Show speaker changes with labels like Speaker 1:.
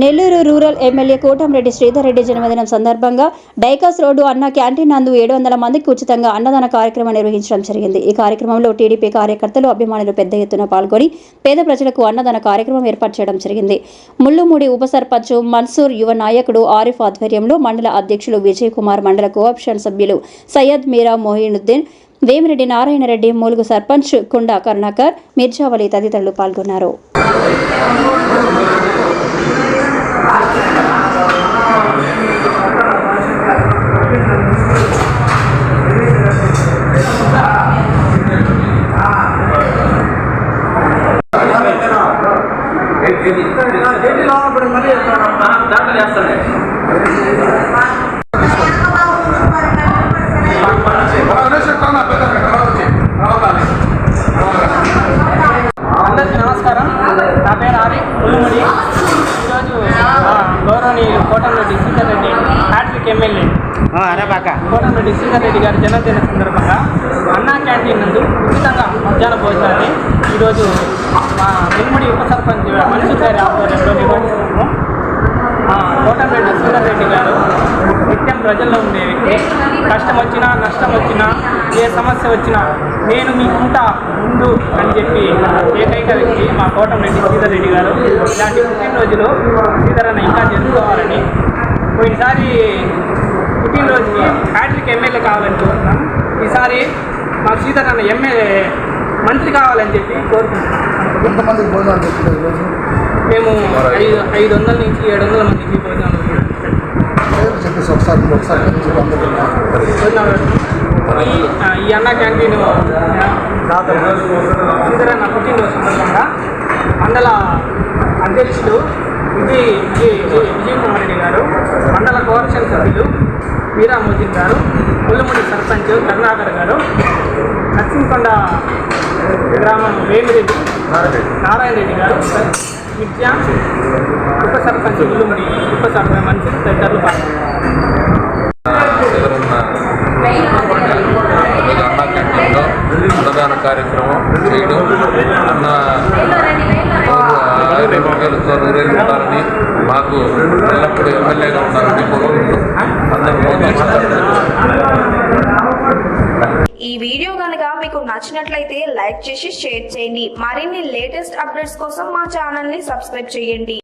Speaker 1: Nellore rural MLA Kotamreddy Sridhar Reddy జన్మదినం సందర్భంగా డైకాస్ road అన్న క్యాంటీన్ నందు ఏడు వందల మందికి ఉచితంగా అన్నదాన కార్యక్రమం నిర్వహించడం జరిగింది. ఈ కార్యక్రమంలో టీడీపీ కార్యకర్తలు అభిమానులు పెద్ద ఎత్తున పాల్గొని పేద ప్రజలకు అన్నదాన కార్యక్రమం ఏర్పాటు చేయడం జరిగింది. ముళ్ళుమూడి ఉప సర్పంచ్ మన్సూర్ యువ నాయకుడు ఆరిఫ్ ఆధ్వర్యంలో మండల అధ్యక్షులు విజయ్ కుమార్ మండల కోఆప్షన్ సభ్యులు సయ్యద్ మీరా మొహినుద్దీన్ వేమిరెడ్డి నారాయణరెడ్డి మూలుగు సర్పంచ్ కుండా కరుణాకర్ మిర్జావలి తదితరులు పాల్గొన్నారు.
Speaker 2: దాంట్లో చేస్తాను. అందరికీ నమస్కారం. నా పేరు ఆరి ఉల్లుమడి ఈరోజు ఆ, గౌరవనీయులు కోటంరెడ్డి శ్రీధర్ రెడ్డి హ్యాట్రిక్ ఎమ్మెల్యే. కోటంరెడ్డి శ్రీధర్ రెడ్డి గారి జన్మదిన సందర్భంగా అన్నా క్యాంటీన్ నందు ఉచితంగా మధ్యాహ్న భోజనాన్ని ఈరోజు మా నిమ్మడి ఉప సర్పంచ్ మన్సూర్ గారి ఆధ్వర్యంలో నిర్వహిస్తున్నాము ఆ, కోటంరెడ్డి శ్రీధర్ రెడ్డి గారు నిత్యం ప్రజల్లో ఉండే వ్యక్తి. కష్టం వచ్చినా నష్టం వచ్చినా ఏ సమస్య వచ్చినా నేను మీకుంటా ముందు అని చెప్పి ఏకైక వ్యక్తి మా కోటంరెడ్డి శ్రీధర్ రెడ్డి గారు. ఇలాంటి పుట్టినరోజులు శ్రీధర్ అన్న ఇంకా జరుపుకోవాలని పోయినసారి పుట్టినరోజుకి హ్యాట్రిక్ ఎమ్మెల్యే కావాలని కోరుతున్నాం. ఈసారి మా శ్రీధర్ అన్న ఎమ్మెల్యే మంత్రి కావాలని చెప్పి కోరుకుంటున్నాం.
Speaker 3: ఎంతమందికి భోజనాలు పెట్టారు ఈరోజు?
Speaker 2: మేము ఐదు ఐదు వందల నుంచి ఏడు వందల మందికి భోజనాలు
Speaker 3: చెప్పేసి ఒకసారి ఒకసారి
Speaker 2: ఈ ఈ అన్న క్యాంటీన్ శ్రీధరన్న పుట్టినరోజు సందర్భంగా మండల అధ్యక్షుడు విజయ్ విజయ్ విజయ్ కుమార్ రెడ్డి గారు. మండల కోఆప్షన్ సభ్యులు వీరామోదీన్ గారు పుల్లముడి సర్పంచ్ కరుణాకర్ గారు నర్సింకొండ గ్రామం వేమిరెడ్డి నారాయణ రెడ్డి గారు విద్య ఉప సర్పంచ్ పుల్లముడి ఉప సర్పంచ్ మనిషి తదితరులు
Speaker 4: అన్నదాన కార్యక్రమం చేయడం అన్న ఆరోగ్యాలతో నూరేళ్ళు ఉండాలని మాకు ఎల్లప్పుడూ ఎమ్మెల్యేగా ఉండాలని కోరుకుంటూ
Speaker 5: ఈ వీడియో కనుక మీకు నచ్చినట్లయితే లైక్ చేసి షేర్ చేయండి. మరిన్ని లేటెస్ట్ అప్డేట్స్ కోసం మా ఛానల్ని సబ్స్క్రైబ్ చేయండి.